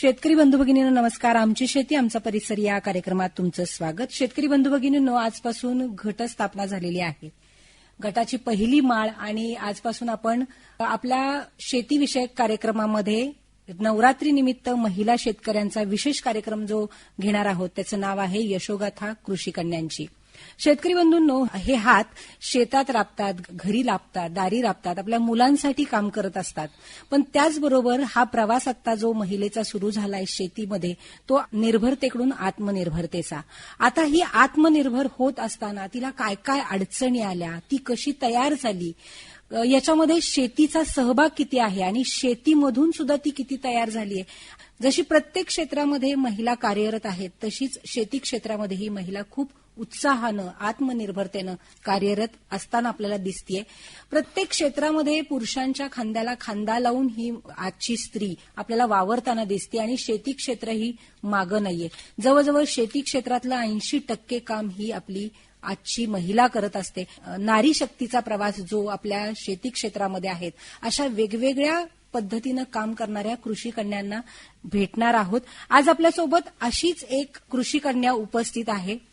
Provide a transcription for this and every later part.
शेतकरी बंधू भगिनींनो नमस्कार. आमची शेती आमचा परिसर या कार्यक्रमात तुमचं स्वागत. शेतकरी बंधू भगिनींनो आजपासून घटस्थापना झालेली आहे. गटाची पहिली माळ आणि आजपासून आपण आपल्या शेतीविषयक कार्यक्रमामध्ये नवरात्रीनिमित्त महिला शेतकऱ्यांचा विशेष कार्यक्रम जो घेणार आहोत त्याचं नाव आहे यशोगाथा कृषी कन्यांची. शेतकरी बंधूंनो हे हात शेतात राबतात घरी लाभतात दारी राबतात आपल्या मुलांसाठी काम करत असतात. पण त्याचबरोबर हा प्रवास आता जो महिलेचा सुरू झालाय शेतीमध्ये तो निर्भरतेकडून आत्मनिर्भरतेचा. आता ही आत्मनिर्भर होत असताना तिला काय काय अडचणी आल्या ती कशी तयार झाली याच्यामध्ये शेतीचा सहभाग किती आहे आणि शेतीमधून सुद्धा ती किती तयार झाली आहे. जशी प्रत्येक क्षेत्रामध्ये महिला कार्यरत आहेत तशीच शेती क्षेत्रामध्ये ही महिला खूप उत्साहानं आत्मनिर्भरतेनं कार्यरत असताना आपल्याला दिसतीये. प्रत्येक क्षेत्रामध्ये पुरुषांच्या खांद्याला खांदा लावून ही आजची स्त्री आपल्याला वावरताना दिसते आणि शेती क्षेत्र ही मागं नाहीये. जवळजवळ शेती क्षेत्रातलं ऐंशी टक्के काम ही आपली आजची महिला करत असते. नारी शक्तीचा प्रवास जो आपल्या शेती क्षेत्रामध्ये आहेत अशा वेगवेगळ्या पद्धतीनं काम करणाऱ्या कृषी कन्यांना भेटणार आहोत. आज आपल्यासोबत अशीच एक कृषी कन्या उपस्थित आहे.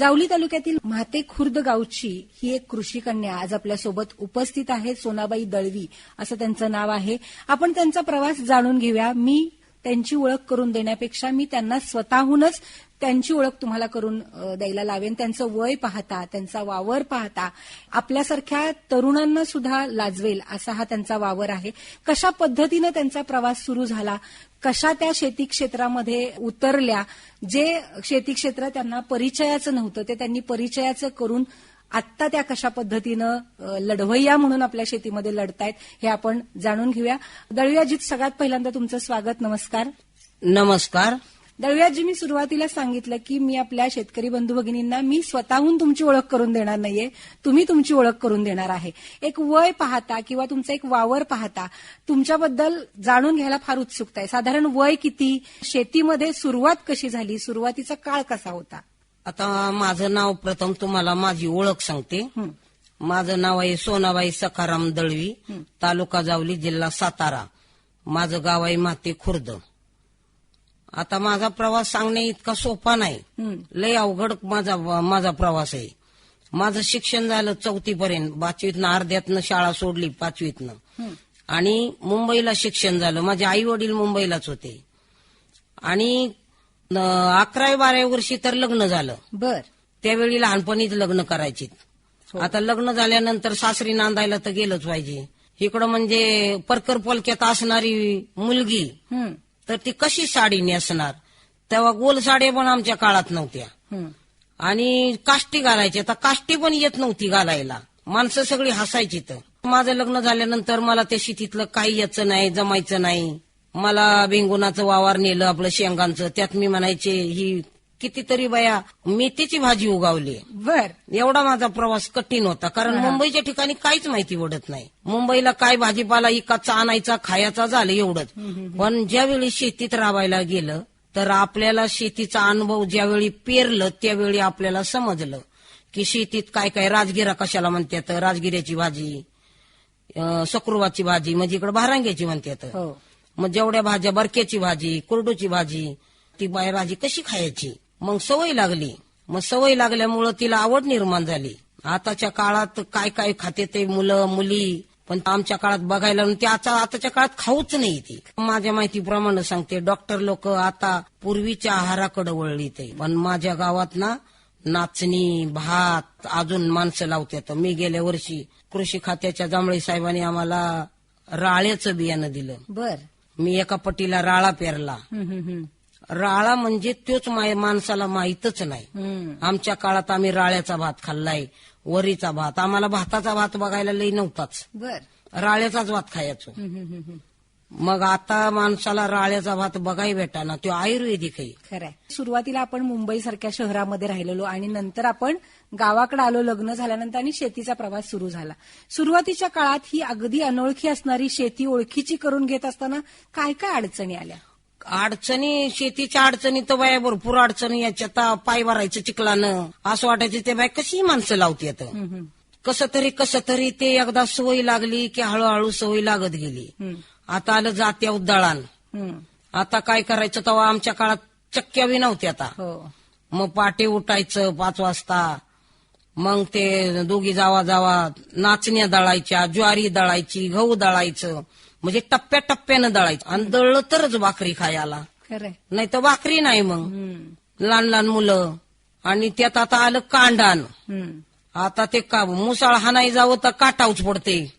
जावली तालुक्यातील म्हाते खुर्द गावची ही एक कृषी कन्या आज आपल्यासोबत उपस्थित आहे सोनाबाई दळवी असं त्यांचं नाव आहे. आपण त्यांचा प्रवास जाणून घेऊया. मी त्यांची ओळख करून देण्यापेक्षा मी त्यांना स्वतःहूनच त्यांची ओळख तुम्हाला करून द्यायला लावेन. त्यांचं वय पाहता त्यांचा वावर पाहता आपल्यासारख्या तरुणांना सुद्धा लाजवेल असा हा त्यांचा वावर आहे. कशा पद्धतीनं त्यांचा प्रवास सुरू झाला? कशा त्या शेती क्षेत्रामध्ये उतरल्या? जे शेती क्षेत्र त्यांना परिचयाचं नव्हतं ते त्यांनी परिचयाचं करून आत्ता त्या कशा पद्धतीनं लढवय्या म्हणून आपल्या शेतीमध्ये लढतायत हे आपण जाणून घेऊया. दळव्याजीत सगळ्यात पहिल्यांदा तुमचं स्वागत नमस्कार. नमस्कार. दळव्याजी मी सुरुवातीला सांगितलं की मी आपल्या शेतकरी बंधू भगिनींना मी स्वतःहून तुमची ओळख करून देणार नाहीये. तुम्ही तुमची ओळख करून देणार आहे. एक वय पाहता किंवा तुमचा एक वावर पाहता तुमच्याबद्दल जाणून घ्यायला फार उत्सुकता आहे. साधारण वय किती? शेतीमध्ये सुरुवात कशी झाली? सुरुवातीचा काळ कसा होता? आता माझं नाव प्रथम तुम्हाला माझी ओळख सांगते. माझं नाव आहे सोनाबाई सखाराम दळवी तालुका जावली जिल्हा सातारा. माझं गाव आहे माते खुर्द. आता माझा प्रवास सांगणे इतका सोपा नाही. हं, लय अवघड माझा माझा प्रवास आहे. माझं शिक्षण झालं चौथीपर्यंत पाचवीतनं अर्ध्यातनं शाळा सोडली पाचवीतनं. हं, आणि मुंबईला शिक्षण झालं. माझे आई वडील मुंबईलाच होते. आणि अकरावी बारावी वर्षी तर लग्न झालं. बर. त्यावेळी लहानपणीच लग्न करायची आता लग्न झाल्यानंतर सासरी नांदायला तर गेलंच पाहिजे. इकडं म्हणजे परकर पोलक्यात असणारी मुलगी हं, तर ती कशी साडी नेसणार? तेव्हा गोल साड्या पण आमच्या काळात नव्हत्या. आणि काष्टी घालायची. तर काष्टी पण येत नव्हती घालायला. माणसं सगळी हसायची तर. माझं लग्न झाल्यानंतर मला त्या शेतीतलं काही याचं नाही जमायचं नाही. मला बेंगुनाचं वावर नेलं आपलं शेंगांचं. त्यात मी म्हणायचे ही कितीतरी बाया मेथीची भाजी उगावली. बर. एवढा माझा प्रवास कठीण होता कारण मुंबईच्या ठिकाणी काहीच माहिती पडत नाही. मुंबईला काय भाजीपाला इकाचा आणायचा खायचा झालं एवढंच. पण ज्यावेळी शेतीत राबायला गेलं तर आपल्याला शेतीचा अनुभव ज्यावेळी पेरलं त्यावेळी आपल्याला समजलं की शेतीत काय काय राजगिरा कशाला म्हणतात राजगिऱ्याची भाजी सकुरवाची भाजी म्हणजे इकडे भारांग्याची म्हणतात. हो. मग जेवढ्या भाज्या बरक्याची भाजी कुरडूची भाजी ती बाय भाजी कशी खायची? मग सवय लागली. मग सवय लागल्यामुळं तिला आवड निर्माण झाली. आताच्या काळात काय काय खाते ते मुलं मुली पण आमच्या काळात बघायला ते आता आताच्या काळात खाऊच नाही ती. माझ्या माहितीप्रमाणे सांगते डॉक्टर लोक आता पूर्वीच्या आहाराकडे वळली ते पण माझ्या गावात ना नाचणी भात अजून माणसं लावतात. मी गेल्या वर्षी कृषी खात्याच्या जांभळे साहेबांनी आम्हाला राळ्याचं बियाणं दिलं. बर. मी एका पट्टीला राळा पेरला. राळा म्हणजे तोच माणसाला माहीतच नाही. आमच्या काळात आम्ही राळ्याचा भात खाल्लाय वरीचा भात. आम्हाला भाताचा भात बघायला लई नव्हताच. बर. राळ्याचाच भात खायचो. मग आता माणसाला राळ्याचा भात बघाय भेटाना तो आयुर्वेदिक आहे. खरंय. सुरुवातीला आपण मुंबई सारख्या शहरामध्ये राहिलेलो आणि नंतर आपण गावाकडे आलो लग्न झाल्यानंतर आणि शेतीचा प्रवास सुरू झाला. सुरुवातीच्या काळात ही अगदी अनोळखी असणारी शेती ओळखीची करून घेत असताना काय काय अडचणी आल्या? अडचणी शेतीच्या अडचणी तर बाया भरपूर अडचणी याच्यात पाय भरायचं चिखलानं. असं वाटायचं ते बाय कशी माणसं लावतात हं, हं, कसं तरी कसं तरी ते एकदा सवय लागली की हळूहळू सवय लागत गेली. आता आलं जात्या उद्दळण हं. आता काय करायचं तेव्हा आमच्या काळात चक्क्या बी नव्हत्या आता. हो. मग पाटे उठायचं पाच वाजता. मग ते दोघी जावा जावा नाचण्या दळायच्या ज्वारी दळायची गहू दळायचं. म्हणजे टप्प्या टप्प्यानं दळायचं. आणि दळलं तरच भाकरी खायला. खरंय. नाही तर भाकरी नाही मग. लहान लहान मुलं. आणि त्यात आता आलं कांडान. आता ते का मुसाळ हाणाय जावं तर काटावच पडते.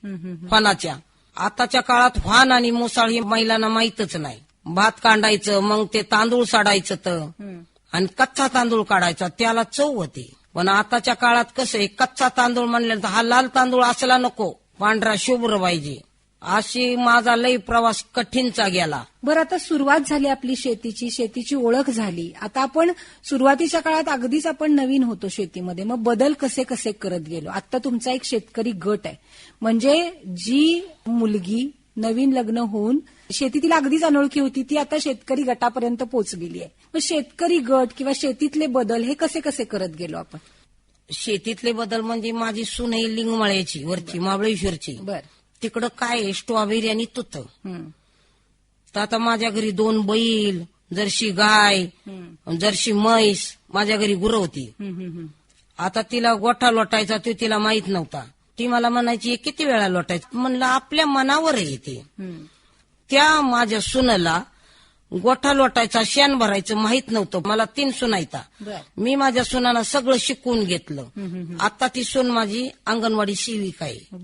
फणाच्या आताच्या काळात फान आणि मुसाळ ही महिलांना माहीतच नाही. भात कांडायचं मग ते तांदूळ साडायचं तर. आणि कच्चा तांदूळ काढायचा त्याला चव होती. पण आताच्या काळात कसं आहे कच्चा तांदूळ म्हणलं तर हा लाल तांदूळ असला नको. पांढरा शुभ्र पाहिजे. अशी माझा लई प्रवास कठीणचा गेला. बरं आता सुरुवात झाली आपली शेतीची शेतीची ओळख झाली. आता आपण सुरुवातीच्या काळात अगदीच आपण नवीन होतो शेतीमध्ये. मग बदल कसे कसे करत गेलो? आता तुमचा एक शेतकरी गट आहे. म्हणजे जी मुलगी नवीन लग्न होऊन शेती तिला अगदीच अनोळखी होती ती आता शेतकरी गटापर्यंत पोहोचलेली आहे. मग शेतकरी गट किंवा शेतीतले बदल हे कसे कसे करत गेलो आपण? शेतीतले बदल म्हणजे माझी सून आहे लिंगमळ्याची वरची महाबळेश्वरची बर. तिकडं काय स्ट्रॉबेरी आणि तुत. तर आता माझ्या घरी दोन बैल जर्शी गाय. जर्शी म्हैस माझ्या घरी गुरं होती. आता तिला गोठा लोटायचा तो तिला माहीत नव्हता. ती मला म्हणायची किती वेळा लोटायचं? म्हणलं आपल्या मनावर आहे ते. हम्म. त्या माझ्या सुनला गोठा लोटायचा शेण भरायचं माहीत नव्हतं. मला तीन सुनायता बर. मी माझ्या सुनाना सगळं शिकवून घेतलं. आता ती सून माझी अंगणवाडी सेविका आहे.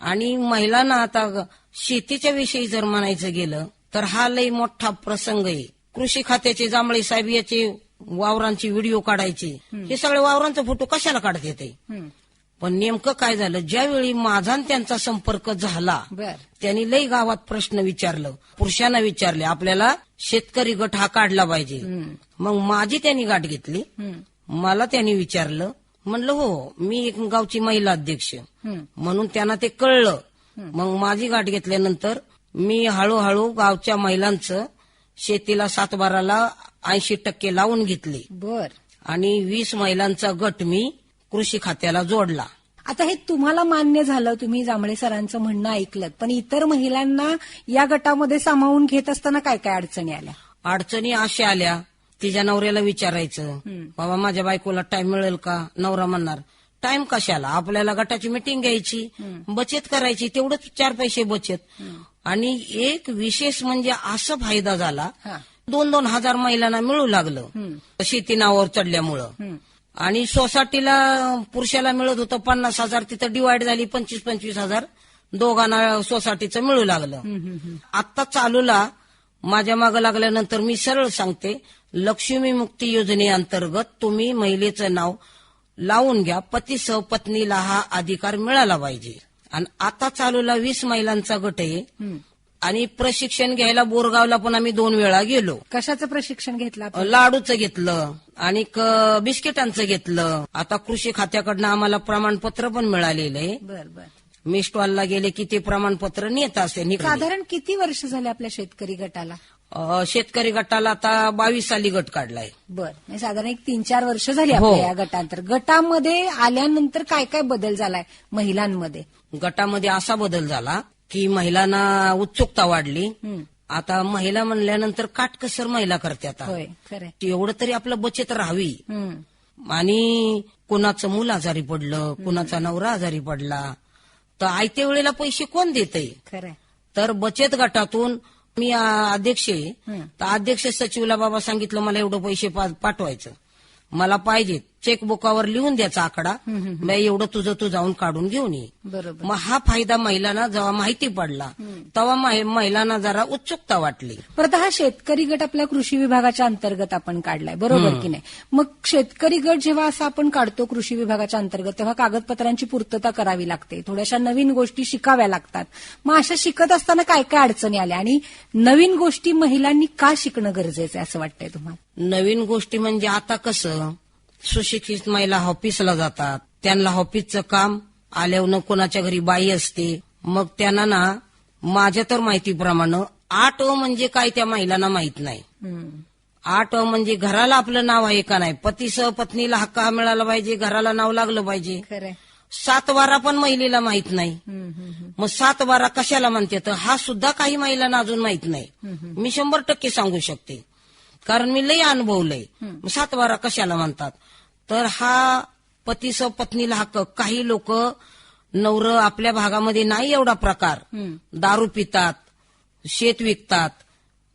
आणि महिलांना आता शेतीच्या विषयी जर म्हणायचं गेलं तर हा लई मोठा प्रसंग आहे. कृषी खात्याचे जांभळे साहेब याचे वावरांचे व्हिडिओ काढायचे. हे सगळे वावरांचे फोटो कशाला काढत येते. पण नेमकं काय झालं ज्यावेळी माझा आणि त्यांचा संपर्क झाला त्यांनी लई गावात प्रश्न विचारलं पुरुषांना विचारले आपल्याला शेतकरी गट हा काढला पाहिजे. मग माझी त्यांनी गाठ घेतली. मला त्यांनी विचारलं म्हणलं हो मी एक गावची महिला अध्यक्ष. म्हणून त्यांना ते कळलं. मग माझी गाठ घेतल्यानंतर मी हळूहळू गावच्या महिलांचं शेतीला सातबाराला ऐंशी टक्के लावून घेतले. बर. आणि वीस महिलांचा गट मी कृषी खात्याला जोडला. आता हे तुम्हाला मान्य झालं तुम्ही जांभळे सरांचं म्हणणं ऐकलं पण इतर महिलांना या गटामध्ये सामावून घेत असताना काय काय अडचणी आल्या? अडचणी अशा आल्या तिच्या नवऱ्याला विचारायचं. बाबा माझ्या बायकोला टाइम मिळेल का नवरा म्हणणार टाइम कशाला आपल्याला गटाची मिटिंग घ्यायची बचत करायची तेवढंच चार पैसे बचत आणि एक विशेष म्हणजे असं फायदा झाला. दोन दोन हजार महिलांना मिळू लागलं. शेती नावावर चढल्यामुळं. आणि सोसायटीला पुरुषाला मिळत होतं पन्नास हजार तिथं डिवाइड झाली पंचवीस पंचवीस हजार दोघांना सोसायटीचं मिळू लागलं. आता चालूला माझ्या मागं लागल्यानंतर मी सरळ सांगते लक्ष्मी मुक्ती योजनेअंतर्गत तुम्ही महिलेचं नाव लावून घ्या. पतीसह पत्नीला हा अधिकार मिळाला पाहिजे. आणि आता चालूला वीस महिलांचा गट आहे. आणि प्रशिक्षण घ्यायला बोरगावला पण आम्ही दोन वेळा गेलो. कशाचं प्रशिक्षण घेतलं? लाडूचं घेतलं. आणि बिस्किटांचं घेतलं. आता कृषी खात्याकडनं आम्हाला प्रमाणपत्र पण मिळालेलं आहे. बर बर. मी स्टॉलला गेले की ते प्रमाणपत्र नेत असे निघाले. साधारण किती वर्ष झाले आपल्या शेतकरी गटाला? अ, शेतकरी गटाला आता बावीस साली गट काढलाय. बर म्हणजे साधारण एक तीन चार वर्ष झाली हो. आपल्या या गटांतर गटामध्ये आल्यानंतर काय काय बदल झालाय महिलांमध्ये? गटामध्ये असा बदल झाला की महिलांना उत्सुकता वाढली. आता महिला म्हणल्यानंतर काटकसर महिला करते आता होय खरंय. एवढं तरी आपलं बचत राहावी. आणि कुणाचं मूल आजारी पडलं कुणाचा नवरा आजारी पडला तर आयत्या वेळेला पैसे कोण देतय? खरंय. तर बचत गटातून मी अध्यक्ष आहे. तर अध्यक्ष सचिवला बाबा सांगितलं मला एवढं पैसे पाठवायचं. मला पाहिजेत. चेकबुकावर लिहून द्यायचा आकडा. बाई एवढं तुझं तू जाऊन काढून घेऊन ये. बरोबर. मग हा फायदा महिलांना जेव्हा माहिती पडला तेव्हा महि- महिलांना जरा उत्सुकता वाटली. परत हा शेतकरी गट आपल्या कृषी विभागाच्या अंतर्गत आपण काढलाय. बरोबर की नाही? मग शेतकरी गट जेव्हा असं आपण काढतो कृषी विभागाच्या अंतर्गत तेव्हा कागदपत्रांची पूर्तता करावी लागते. थोड्याशा नवीन गोष्टी शिकाव्या लागतात. मग अशा शिकत असताना काय काय अडचणी आल्या? आणि नवीन गोष्टी महिलांनी का शिकणं गरजेचं आहे असं वाटतंय तुम्हाला? नवीन गोष्टी म्हणजे आता कसं? सुशिक्षित महिला ऑफिसला जातात. त्यांना ऑफिसचं काम आल्यावर कोणाच्या घरी बाई असते मग त्यांना ना माझ्या तर माहितीप्रमाणे आठ अ म्हणजे काय त्या महिलांना माहीत नाही. आठ अ म्हणजे घराला आपलं नाव आहे का नाही? पतीसह पत्नीला हक्क मिळाला पाहिजे घराला नाव लागलं पाहिजे. सात बारा पण महिलेला माहीत नाही. मग सात बारा कशाला म्हणते? तर हा सुद्धा काही महिलांना अजून माहीत नाही. मी शंभर टक्के सांगू शकते. कारण मी लय अनुभवलंय. सात बारा कशाला म्हणतात? तर हा पतीस पत्नीला हक्क काही लोक नवर आपल्या भागामध्ये नाही एवढा प्रकार. दारू पितात शेत विकतात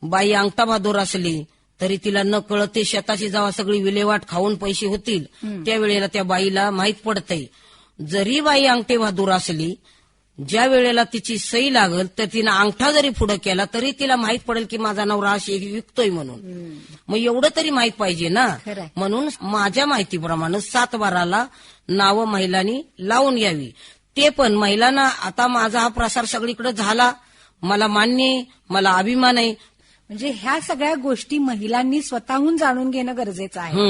बाई अंगठा बहादूर असली तरी तिला न कळत ते शेताची जेव्हा सगळी विल्हेवाट खाऊन पैसे होतील. त्यावेळेला त्या बाईला माहीत पडतंय. जरी बाई अंगठे बहादूर असली ज्या वेळेला तिची सही लागल तर तिनं अंगठा जरी पुढे केला तरी तिला माहीत पडेल की माझा नवरा अशी विकतोय म्हणून. मग एवढं तरी माहीत पाहिजे ना. म्हणून माझ्या माहितीप्रमाणे सात बाराला नावं महिलांनी लावून घ्यावी ते पण महिलांना आता माझा हा प्रसार सगळीकडे झाला. मला मान्य आहे मला अभिमान आहे. म्हणजे ह्या सगळ्या गोष्टी महिलांनी स्वतःहून जाणून घेणं गरजेचं आहे.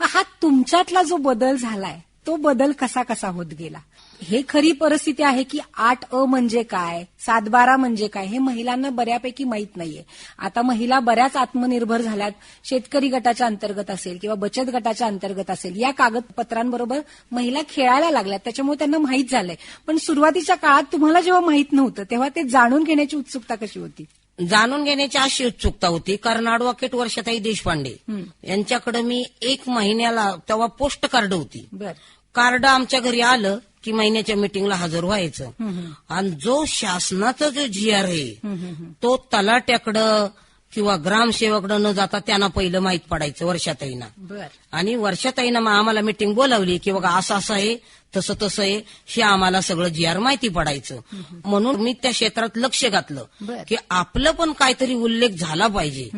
हा तुमच्यातला जो बदल झालाय तो बदल कसा कसा होत गेला? हे खरी परिस्थिती आहे की आठ अ म्हणजे काय सात बारा म्हणजे काय हे महिलांना बऱ्यापैकी माहीत नाहीये. आता महिला बऱ्याच आत्मनिर्भर झाल्यात शेतकरी गटाच्या अंतर्गत असेल किंवा बचत गटाच्या अंतर्गत असेल या कागदपत्रांबरोबर महिला खेळायला लागल्यात त्याच्यामुळे त्यांना माहीत झालंय. पण सुरुवातीच्या काळात तुम्हाला जेव्हा माहीत नव्हतं तेव्हा ते जाणून घेण्याची उत्सुकता कशी होती? जाणून घेण्याची अशी उत्सुकता होती. कारण अडव्होकेट वर्षाताई देशपांडे यांच्याकडे मी एक महिन्याला तेव्हा पोस्ट कार्ड होती. बर. कार्ड आमच्या घरी आलं. की महिन्याच्या मिटिंगला हजर व्हायचं. आणि जो शासनाचा जो जी आर आहे तो तलाट्याकडं किंवा ग्रामसेवकडं न जाता त्यांना पहिलं माहीत पडायचं वर्षाताईना. आणि वर्षाताईनं मग आम्हाला मिटिंग बोलावली की बघा असं असं आहे तसं तसं आहे हे आम्हाला सगळं जी आर माहिती पडायचं. म्हणून मी त्या क्षेत्रात लक्ष घातलं. की आपलं पण काहीतरी उल्लेख झाला पाहिजे.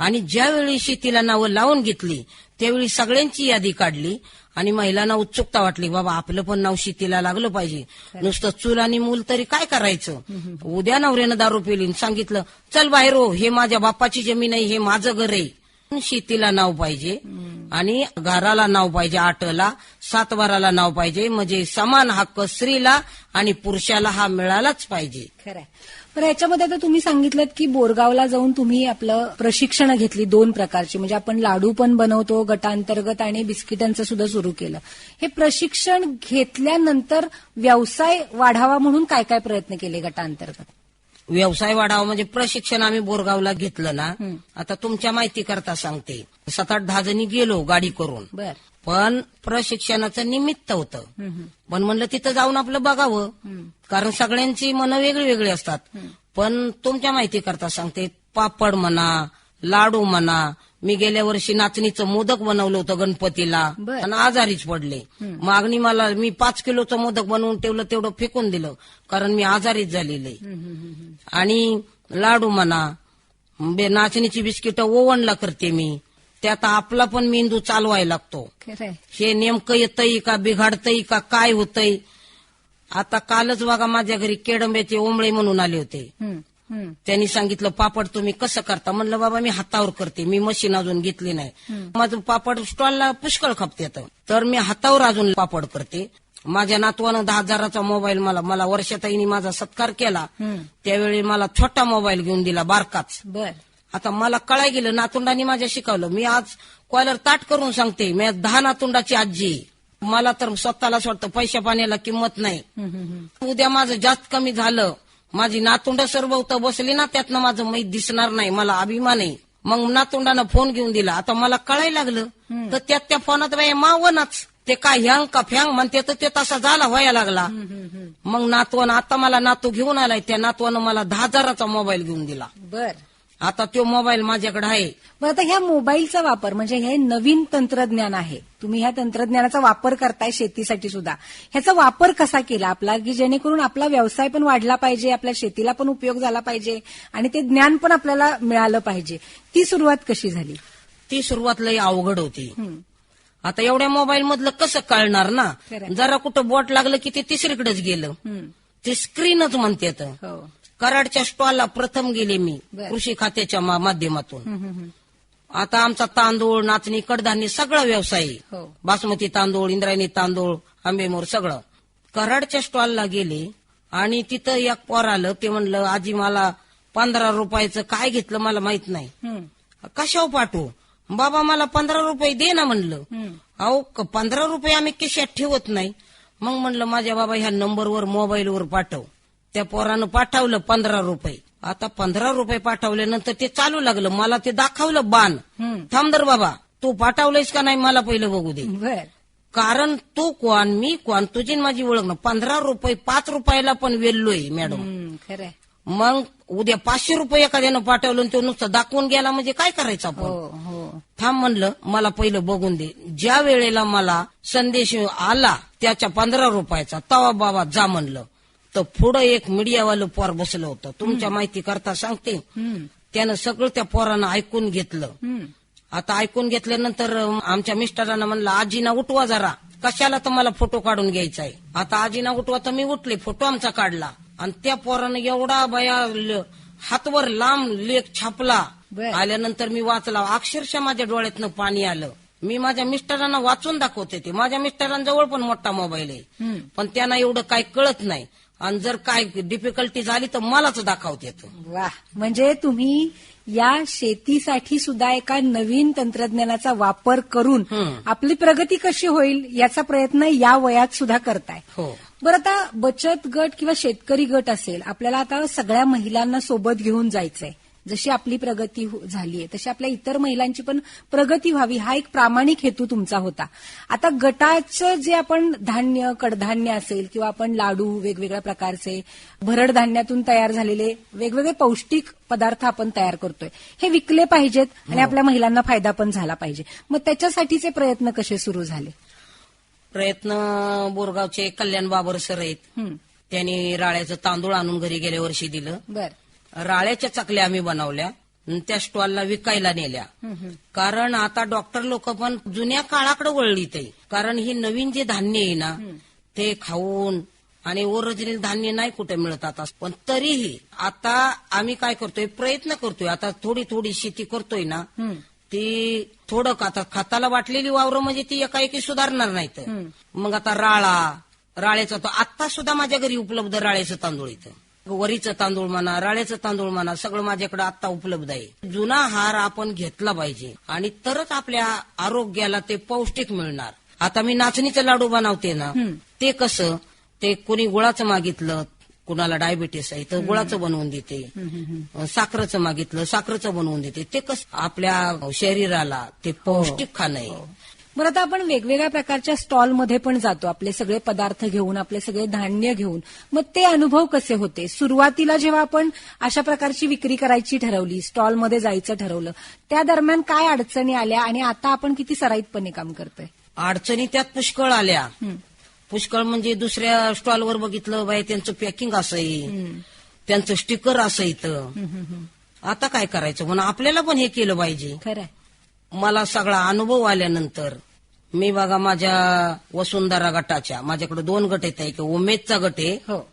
आणि ज्यावेळी शेतीला नावं लावून घेतली त्यावेळी सगळ्यांची यादी काढली. आणि महिलांना उत्सुकता वाटली बाबा आपलं पण नाव शेतीला लागलं पाहिजे. नुसतं चूल आणि मूल तरी काय करायचं? उद्या नवऱ्यानं दारू पिली सांगितलं चल बाहेर हो हे माझ्या बापाची जमीन आहे हे माझं घर आहे. शेतीला नाव पाहिजे आणि घराला नाव पाहिजे आटला सातबाराला नाव पाहिजे. म्हणजे समान हक्क स्त्रीला आणि पुरुषाला हा मिळालाच पाहिजे. खरंय बरं याच्यामध्ये आता तुम्ही सांगितलं की बोरगावला जाऊन तुम्ही आपलं प्रशिक्षण घेतली दोन प्रकारची. म्हणजे आपण लाडू पण बनवतो गटांतर्गत आणि बिस्किटांचं सुद्धा सुरू केलं. हे प्रशिक्षण घेतल्यानंतर व्यवसाय वाढावा म्हणून काय काय प्रयत्न केले गटांतर्गत? व्यवसाय वाढावा म्हणजे प्रशिक्षण आम्ही बोरगावला घेतलं ना. आता तुमच्या माहिती करता सांगते. सात आठ दहा जणी गेलो गाडी करून. बर. पण प्रशिक्षणाचं निमित्त होतं. पण म्हणलं तिथं जाऊन आपलं बघावं. कारण सगळ्यांची मनं वेगळी वेगळी असतात पण तुमच्या माहिती करता सांगते पापड म्हणा लाडू म्हणा मी गेल्या वर्षी नाचणीचं मोदक बनवलं होतं गणपतीला. आणि आजारीच पडले. मागणी मला मी पाच किलोचं मोदक बनवून ठेवलं तेवढं फेकून दिलं. कारण मी आजारीच झालेले. आणि लाडू म्हणा नाचणीची बिस्किट ओवणला करते मी. त्यात आपला पण मेंदू चालवायला लागतो. हे नेमकं येतंय का बिघाडतंय का काय होतंय? आता कालच बघा माझ्या घरी केडंब्याचे ओंबळे म्हणून आले होते. त्यांनी सांगितलं पापड तुम्ही कसं करता? म्हणलं बाबा मी हातावर करते. मी मशीन अजून घेतली नाही. माझं पापड स्टॉलला पुष्कळ खपते तर मी हातावर अजून पापड करते. माझ्या नातवानं दहा हजाराचा मोबाईल मला मला वर्षाताईने माझा सत्कार केला. त्यावेळी मला छोटा मोबाईल घेऊन दिला बारकाच. बर. आता मला कळाय गेलं नातुंडांनी माझ्या शिकवलं. मी आज कॉलर ताट करून सांगते मी आज दहा नातुंडाची आजी. मला तर स्वतःलाच वाटतं पैशा पाण्याला किंमत नाही. उद्या माझं जास्त कमी झालं माझी नातुंड सरभवत बसली ना त्यातनं माझं मैत दिसणार नाही मला अभिमान आहे. मग नातुंडानं फोन घेऊन दिला. आता मला कळायला लागलं तर त्यात त्या फोनात बाई मावनच. ते काय ह्यांग का फ्यांग म्हणते तर ते तसा झाला व्हायला लागला. मग नातवानं आता मला नातू घेऊन आलाय त्या नातवानं मला दहा हजाराचा मोबाईल घेऊन दिला. बर. आता तो मोबाईल माझ्याकडे आहे. बरं आता ह्या मोबाईलचा वापर म्हणजे हे नवीन तंत्रज्ञान आहे. तुम्ही ह्या तंत्रज्ञानाचा वापर करताय शेतीसाठी सुद्धा. ह्याचा वापर कसा केला आपला की जेणेकरून आपला व्यवसाय पण वाढला पाहिजे आपल्या शेतीला पण उपयोग झाला पाहिजे आणि ते ज्ञान पण आपल्याला मिळालं पाहिजे. ती सुरुवात कशी झाली? ती सुरुवात लई अवघड होती. आता एवढ्या मोबाईल मधलं कसं कळणार ना. जरा कुठं बोट लागलं की ते तिसरीकडेच गेलं. ते स्क्रीनच म्हणते हो. कराडच्या स्टॉलला प्रथम गेले मी. कृषी खात्याच्या माध्यमातून. आता आमचा तांदूळ नाचणी कडधान्य सगळा व्यवसाय. हो बासमती तांदूळ इंद्रायणी तांदूळ आंबेमोर सगळं कराडच्या स्टॉलला गेले आणि तिथं एक पोर आलं ते म्हणलं आजी मला पंधरा रुपयाचं काय घेतलं मला माहीत नाही. कशावर पाठवू बाबा मला पंधरा रुपये दे ना म्हणलं. अहो पंधरा रुपये आम्ही खिशात ठेवत नाही मग म्हणलं माझ्या बाबा ह्या नंबरवर मोबाईलवर पाठव त्या पोरानं पाठवलं पंधरा रुपये. आता पंधरा रुपये पाठवल्यानंतर ते चालू लागलं. मला ते दाखवलं बाण. हम्म. थांब दर बाबा. तू पाठवलंयस का नाही मला पहिलं बघू दे. कारण तू कोण मी कोण तुझी माझी ओळख ना पंधरा रुपये पाच रुपयाला पण वेल्लोय मॅडम. मग उद्या पाचशे रुपये एखाद्यानं पाठवलं तो नुसतं दाखवून गेला म्हणजे काय करायचं हो आपण हो. थांब म्हणलं मला पहिलं बघून दे. ज्या वेळेला मला संदेश आला त्याच्या पंधरा रुपयाचा तवा बाबा जा म्हणलं. तर पुढं एक मीडियावालं पोर बसलं होतं. तुमच्या माहिती करता सांगते. त्यानं सगळं त्या पोरानं ऐकून घेतलं. आता ऐकून घेतल्यानंतर आमच्या मिस्टरांना म्हणलं आजीना उठवा जरा. कशाला तर मला फोटो काढून घ्यायचा आहे आता आजीना उठवा तर मी उठले फोटो आमचा काढला. आणि त्या पोरानं एवढा बया हातवर लांब लेख छापला. आल्यानंतर मी वाचला. अक्षरशः माझ्या डोळ्यातनं पाणी आलं. मी माझ्या मिस्टरांना वाचून दाखवते ते. माझ्या मिस्टरांजवळ पण मोठा मोबाईल आहे. पण त्यांना एवढं काय कळत नाही. आणि जर काय डिफिकल्टी झाली तर मलाच दाखवते तो. वा म्हणजे तुम्ही या शेतीसाठी सुद्धा एका नवीन तंत्रज्ञानाचा वापर करून. आपली प्रगती कशी होईल याचा प्रयत्न या वयात सुद्धा करताय हो बरं आता बचत गट किंवा शेतकरी गट असेल आपल्याला आता सगळ्या महिलांना सोबत घेऊन जायचंय जशी आपली प्रगती हो- झालीय तशी आपल्या इतर महिलांची पण प्रगती व्हावी हा एक प्रामाणिक हेतू तुमचा होता. आता गटाचं जे आपण धान्य कडधान्य असेल किंवा आपण लाडू वेगवेगळ्या प्रकारचे भरड धान्यातून तयार झालेले वेगवेगळे पौष्टिक पदार्थ आपण तयार करतोय हे विकले पाहिजेत आणि आपल्या महिलांना फायदा पण झाला पाहिजे. मग त्याच्यासाठीचे प्रयत्न कसे सुरू झाले? प्रयत्न बोरगावचे कल्याण बाबर सर आहेत. हं, त्यांनी राळ्याचं तांदूळ आणून घरी गेल्या वर्षी दिलं. बर. राळ्याच्या चकल्या आम्ही बनवल्या आणि त्या स्टॉलला विकायला नेल्या. कारण आता डॉक्टर लोक पण जुन्या काळाकडे वळली ते कारण हे नवीन जे धान्य आहे ना ते खाऊन आणि ओरिजिनल धान्य नाही कुठे मिळत आता. पण तरीही आता आम्ही काय करतोय प्रयत्न करतोय. आता थोडी थोडी शेती करतोय ना. ती थोडं आता खताला वाटलेली वावरं म्हणजे ती एकाएकी सुधारणार नाहीत. मग आता राळा राळ्याचा तो आता सुद्धा माझ्या घरी उपलब्ध राळ्याचं तांदूळ इथं. वरीचं तांदूळ म्हणा राळ्याचं तांदूळ म्हणा सगळं माझ्याकडे आता उपलब्ध आहे. जुना हार आपण घेतला पाहिजे आणि तरच आपल्या आरोग्याला ते पौष्टिक मिळणार. आता मी नाचणीचं लाडू बनवते ना हं. ते कसं ते कोणी गुळाचं मागितलं कुणाला डायबिटीस आहे तर गुळाचं बनवून देते. साखरेचं मागितलं साखरेचं बनवून देते. ते कसं आपल्या शरीराला ते पौष्टिक खाणं आहे. बरं आता आपण वेगवेगळ्या प्रकारच्या स्टॉलमध्ये पण जातो. आपले सगळे पदार्थ घेऊन आपले सगळे धान्य घेऊन. मग ते अनुभव कसे होते? सुरुवातीला जेव्हा आपण अशा प्रकारची विक्री करायची ठरवली स्टॉलमध्ये जायचं ठरवलं त्या दरम्यान काय अडचणी आल्या आणि आता आपण किती सराईतपणे काम करतोय? अडचणी त्यात पुष्कळ आल्या. पुष्कळ म्हणजे दुसऱ्या स्टॉलवर बघितलं बाय त्यांचं पॅकिंग असं आहे त्यांचं स्टिकर असं इथं हं. आता काय करायचं? म्हणून आपल्याला पण हे केलं पाहिजे. खरंय. मला सगळा अनुभव आल्यानंतर मी बघा माझ्या वसुंधरा गटाच्या माझ्याकडे दोन गट आहेत एक उमेदचा गट आहे हो.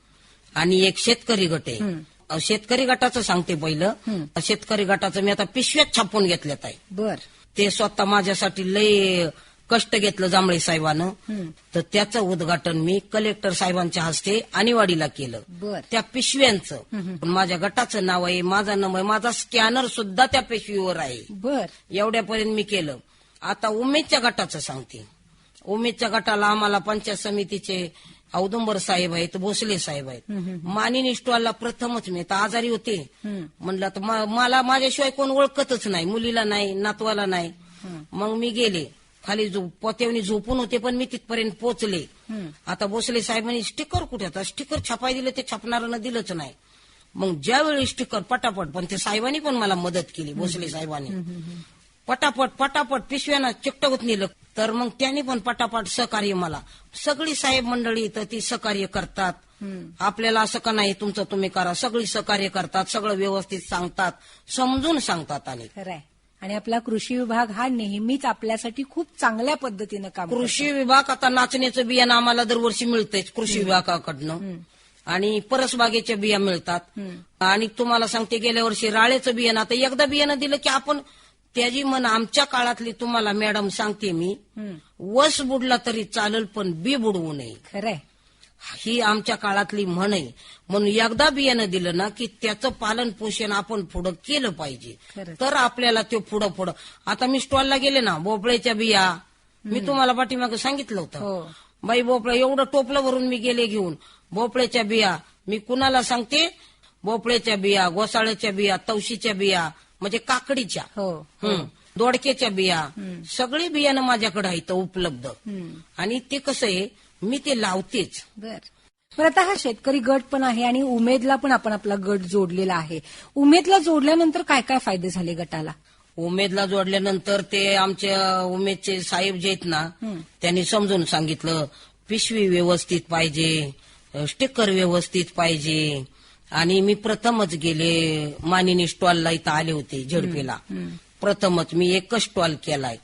आणि एक शेतकरी गट आहे. शेतकरी गटाचं सांगते पहिलं. शेतकरी गटाचं मी आता पिशव्यात छापून घेतल्यात आहे. बर. ते स्वतः माझ्यासाठी लय कष्ट घेतलं जांभळे साहेबानं. तर त्याचं उद्घाटन मी कलेक्टर साहेबांच्या हस्ते आणीवाडीला केलं. त्या पिशव्यांचं. पण माझ्या गटाचं नाव आहे माझा आहे माझा स्कॅनर सुद्धा त्या पिशवीवर आहे. एवढ्यापर्यंत मी केलं. आता उमेदच्या गटाचं सांगते. उमेदच्या गटाला आम्हाला पंचायत समितीचे औदुंबर साहेब आहेत भोसले साहेब आहेत. मानिनी स्टॉलला प्रथमच मी तर आजारी होते. म्हणलं तर मला माझ्याशिवाय कोण ओळखतच नाही मुलीला नाही नातवाला नाही. मग मी गेले. खाली झो पोत्यावनी झोपून होते पण मी तिथपर्यंत पोचले. आता भोसले साहेबांनी स्टिकर कुठे आता स्टिकर छापाय दिलं ते छापणाऱ्यानं दिलंच नाही. मग ज्यावेळी स्टिकर पटापट पण ते साहेबांनी पण मला मदत केली भोसले साहेबांनी. पटापट पटापट पिशव्यानं चिकटवत नेलं. तर मग त्यांनी पण पटापट सहकार्य मला. सगळी साहेब मंडळी तर ती सहकार्य करतात. आपल्याला असं का नाही तुमचं तुम्ही करा. सगळी सहकार्य करतात सगळं व्यवस्थित सांगतात समजून सांगतात आणि. आणि आपला कृषी विभाग हा नेहमीच आपल्यासाठी खूप चांगल्या पद्धतीनं काम करतो. कृषी विभाग आता नाचण्याचं बियाणं आम्हाला दरवर्षी मिळतंय कृषी विभागाकडनं. आणि परसबागेच्या बिया मिळतात. आणि तुम्हाला सांगते गेल्या वर्षी राळेचं बियाणं आता एकदा बियाणं दिलं की आपण त्याची मन आमच्या काळातली तुम्हाला मॅडम सांगते मी. हं. वस बुडला तरी चालेल पण बी बुडवू नये. खरंय. ही आमच्या काळातली म्हण आहे. म्हणून एकदा बियाणं दिलं ना की त्याचं पालन पोषण आपण पुढं केलं पाहिजे. तर आपल्याला ते पुढं पुढं. आता मी स्टॉलला गेले ना भोपळ्याच्या बिया. मी तुम्हाला पाठीमागं सांगितलं हो. होतं बाई भोपळा एवढं टोपलं भरून मी गेले घेऊन. भोपळ्याच्या बिया. मी कुणाला सांगते? भोपळ्याच्या बिया घोसाळ्याच्या बिया तवशीच्या बिया म्हणजे काकडीच्या. हो हं, दोडक्याच्या बिया. सगळी बियाणं माझ्याकडे आहेत उपलब्ध. आणि ते कसं आहे? मी ते लावतेच. बर. बरं आता हा शेतकरी गट पण आहे आणि उमेदला पण आपण आपला गट जोडलेला आहे. उमेदला जोडल्यानंतर काय काय फायदे झाले गटाला? उमेदला जोडल्यानंतर ते आमच्या उमेदचे साहेब जे आहेत ना त्यांनी समजून सांगितलं पिशवी व्यवस्थित पाहिजे स्टिकर व्यवस्थित पाहिजे. आणि मी प्रथमच गेले मानिनी स्टॉलला इथं आले होते झेडपीला. प्रथमच मी एकच स्टॉल केलाय.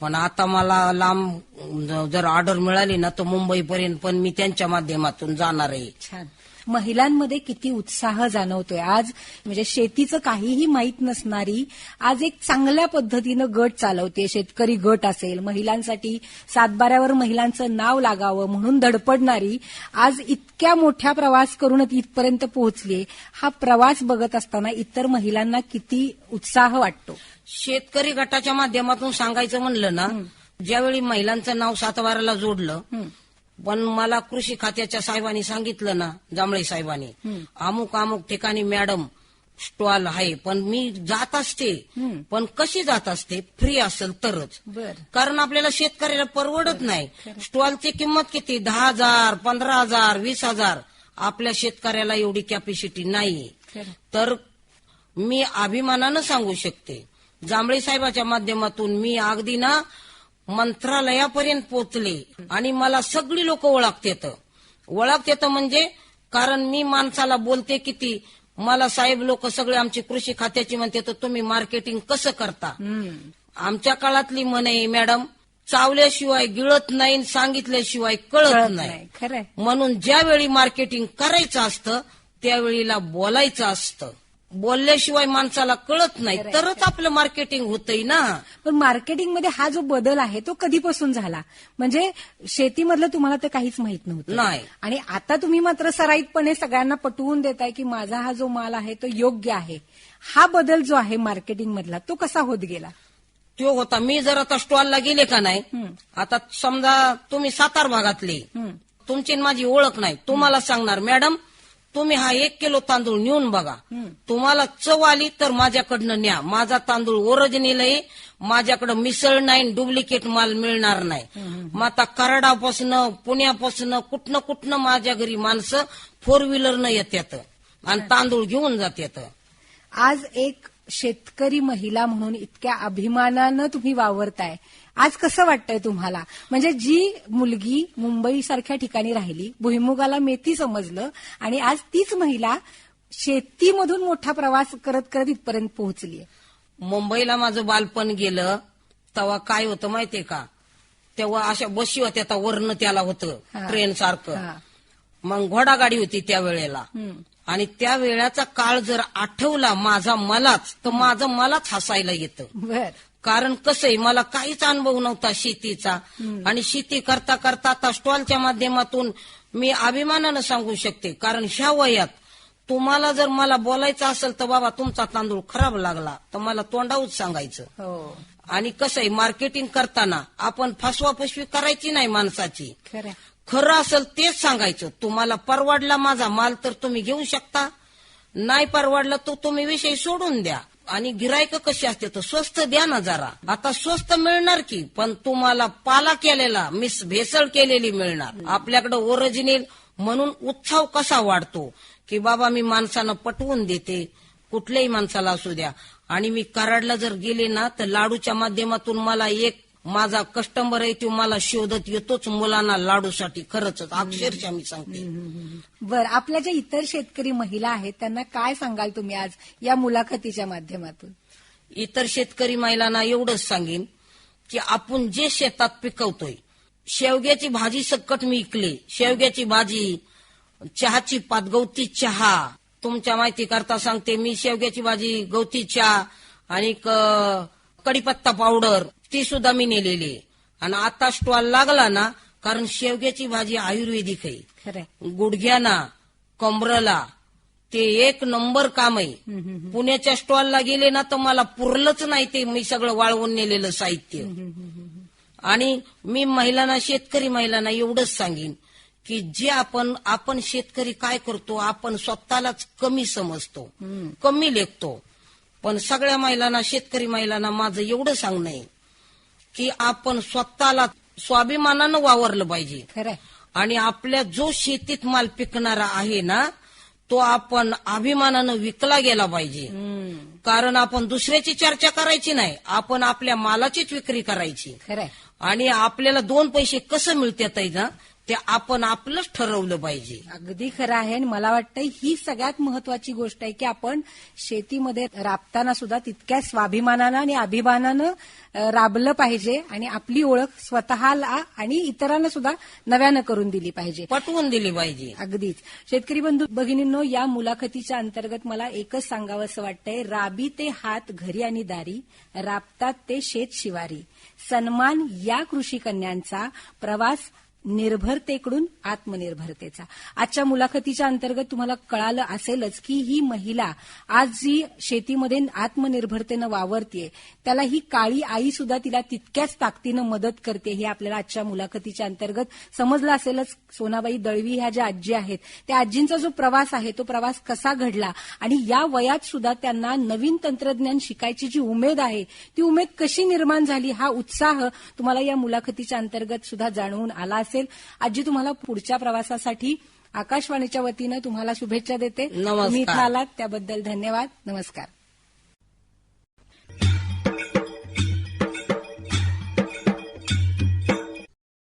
पण आता मला लांब जर ऑर्डर मिळाली ना तर मुंबईपर्यंत पण मी त्यांच्या माध्यमातून जाणार आहे. छान. महिलांमध्ये किती उत्साह जाणवतोय. आज म्हणजे शेतीचं काहीही माहीत नसणारी आज एक चांगल्या पद्धतीनं गट चालवते. शेतकरी गट असेल महिलांसाठी सातबाऱ्यावर महिलांचं नाव लागावं म्हणून धडपडणारी आज इतक्या मोठ्या प्रवास करून इथपर्यंत पोहोचलीये. हा प्रवास बघत असताना इतर महिलांना किती उत्साह वाटतो? शेतकरी गटाच्या माध्यमातून सांगायचं म्हणलं ना ज्यावेळी महिलांचं नाव सातबाराला जोडलं पण मला कृषी खात्याच्या साहेबांनी सांगितलं ना जांभळे साहेबांनी अमुक अमुक ठिकाणी मॅडम स्टॉल आहे पण मी जात असते. पण कशी जात असते? फ्री असेल तरच. कारण आपल्याला शेतकऱ्याला परवडत नाही. स्टॉलची किंमत किती? दहा हजार पंधरा हजार वीस हजार. आपल्या शेतकऱ्याला एवढी कॅपॅसिटी नाही. तर मी अभिमानानं सांगू शकते. जांभळे साहेबाच्या माध्यमातून मी अगदी ना मंत्रालयापर्यंत पोचले आणि मला सगळी लोक ओळखतेत ओळखतेत म्हणजे कारण मी माणसाला बोलते किती मला साहेब लोक सगळे आमची कृषी खात्याची म्हणते तर तुम्ही मार्केटिंग कसं करता? आमच्या काळातली म्हण आहे मॅडम चावल्याशिवाय गिळत नाही सांगितल्याशिवाय कळत नाही. म्हणून ज्यावेळी मार्केटिंग करायचं असतं त्यावेळीला बोलायचं असतं. बोलल्याशिवाय माणसाला कळत नाही. तरच आपलं मार्केटिंग होतंय ना. पण मार्केटिंगमध्ये हा जो बदल आहे तो कधीपासून झाला? म्हणजे शेतीमधलं तुम्हाला तर काहीच माहीत नव्हतं. नाही. आणि आता तुम्ही मात्र सराईतपणे सगळ्यांना पटवून देताय की माझा हा जो माल आहे तो योग्य आहे. हा बदल जो आहे मार्केटिंग मधला तो कसा होत गेला? तो होता. मी जर आता स्टॉलला गेले का नाही आता समजा तुम्ही सातार भागातले तुमची माझी ओळख नाही. तुम्हाला सांगणार मॅडम तुम्ही हा एक किलो तांदूळ नेऊन बघा. तुम्हाला चव आली तर माझ्याकडनं न्या. माझा तांदूळ ओरिजिनल आहे. माझ्याकडं मिसळ नाही डुप्लिकेट माल मिळणार नाही. मग आता कराडापासून पुण्यापासून कुठनं कुठनं माझ्या घरी माणसं फोर व्हीलरनं येतात आणि तांदूळ घेऊन जातात आज एक शेतकरी महिला म्हणून इतक्या अभिमानानं तुम्ही वावरताय. आज कसं वाटतंय तुम्हाला? म्हणजे जी मुलगी मुंबई सारख्या ठिकाणी राहिली भुईमुगाला मेथी समजलं आणि आज तीच महिला शेतीमधून मोठा प्रवास करत करत इथपर्यंत पोहोचली मुंबईला माझं बालपण गेलं तेव्हा काय होतं माहितीये का? तेव्हा अशा बशी होत्या त्या वरनं त्याला होतं. ट्रेन सारखं. मग घोडागाडी होती त्या वेळेला आणि त्या वेळाचा काळ जर आठवला माझा मलाच तर माझं मलाच हसायला येतं. कारण कसं आहे मला काहीच अनुभव नव्हता शेतीचा. आणि शेती करता करता आता स्टॉलच्या माध्यमातून मी अभिमानानं सांगू शकते. कारण ह्या वयात तुम्हाला जर मला बोलायचं असेल तर बाबा तुमचा तांदूळ खराब लागला तर मला तोंडावूच सांगायचं. हो. आणि कसं आहे मार्केटिंग करताना आपण फसवाफसवी करायची नाही माणसाची. खरं असेल तेच सांगायचं. तुम्हाला परवडला माझा माल तर तुम्ही घेऊ शकता. नाही परवडला तर तुम्ही विषय सोडून द्या. आणि गिरायक कशी असते तर स्वस्त द्या ना जरा. आता स्वस्त मिळणार की पण तुम्हाला पाला केलेला मिस भेसळ केलेली मिळणार. आपल्याकडे ओरिजिनल म्हणून उत्साह कसा वाढतो? की बाबा मी माणसानं पटवून देते. कुठल्याही माणसाला असू द्या. आणि मी कराडला जर गेले ना तर लाडूच्या माध्यमातून मला एक माझा कस्टमर आहे तो मला शोधत येतोच मुलांना लाडूसाठी. खरंच अक्षरशः मी सांगते. बर आपल्या ज्या इतर शेतकरी महिला आहेत त्यांना काय सांगाल तुम्ही आज या मुलाखतीच्या माध्यमातून? इतर शेतकरी महिलांना एवढंच सांगेन की आपण जे शेतात पिकवतोय शेवग्याची भाजी सकट मी इकली. शेवग्याची भाजी चहाची पात गवती चहा. तुमच्या माहिती करता सांगते मी शेवग्याची भाजी गवती चहा आणि क- कढीपत्ता पावडर ती सुद्धा मी नेलेली आहे. आणि आता स्टॉल लागला ना कारण शेवग्याची भाजी आयुर्वेदिक आहे. गुडघ्याना कमरला ते एक नंबर काम आहे. पुण्याच्या स्टॉलला गेले ना तर मला पुरलंच नाही ते मी सगळं वाळवून नेलेलं साहित्य. आणि मी महिलांना शेतकरी महिलांना एवढंच सांगेन की जे आपण आपण शेतकरी काय करतो आपण स्वतःलाच कमी समजतो. कमी लेखतो. पण सगळ्या महिलांना शेतकरी महिलांना माझं एवढं सांगणं आहे की आपण स्वतःला स्वाभिमानानं वावरलं पाहिजे. आणि आपल्या जो शेतीत माल पिकणारा आहे ना तो आपण अभिमानानं विकला गेला पाहिजे. कारण आपण दुसऱ्याची चर्चा करायची नाही आपण आपल्या मालाचीच विक्री करायची. आणि आपल्याला दोन पैसे कसं मिळतात ना? ते आपण आपलंच ठरवलं पाहिजे. अगदी खरं आहे आणि मला वाटतं ही सगळ्यात महत्वाची गोष्ट आहे की आपण शेतीमध्ये राबताना सुद्धा तितक्या स्वाभिमानानं आणि अभिमानानं राबलं पाहिजे आणि आपली ओळख स्वतःला आणि इतरांना सुद्धा नव्यानं करून दिली पाहिजे. पटवून दिली पाहिजे. अगदीच. शेतकरी बंधू भगिनींनो या मुलाखतीच्या अंतर्गत मला एकच सांगावं असं वाटतंय. राबी ते हात घरी आणि दारी. राबतात ते शेत शिवारी. सन्मान या कृषी कन्यांचा प्रवास निर्भरतेकडून आत्मनिर्भरतेचा. आजच्या मुलाखतीच्या अंतर्गत तुम्हाला कळालं असेलच की ही महिला आज जी शेतीमध्ये आत्मनिर्भरतेनं वावरतीये त्याला ही काळी आई सुद्धा तिला तितक्याच ताकदीनं मदत करते हे आपल्याला आजच्या मुलाखतीच्या अंतर्गत समजलं असेलच. सोनाबाई दळवी ह्या ज्या आजी आहेत त्या आजींचा जो प्रवास आहे तो प्रवास कसा घडला आणि या वयात सुद्धा त्यांना नवीन तंत्रज्ञान शिकायची जी उमेद आहे ती उमेद कशी निर्माण झाली हा उत्साह तुम्हाला या मुलाखतीच्या अंतर्गत सुद्धा जाणवून आला असेल. आजी तुम्हाला पुढच्या प्रवासासाठी आकाशवाणीच्या वतीनं तुम्हाला शुभेच्छा देते. नमस्कार. तुम्ही इथं आलात त्याबद्दल धन्यवाद. नमस्कार.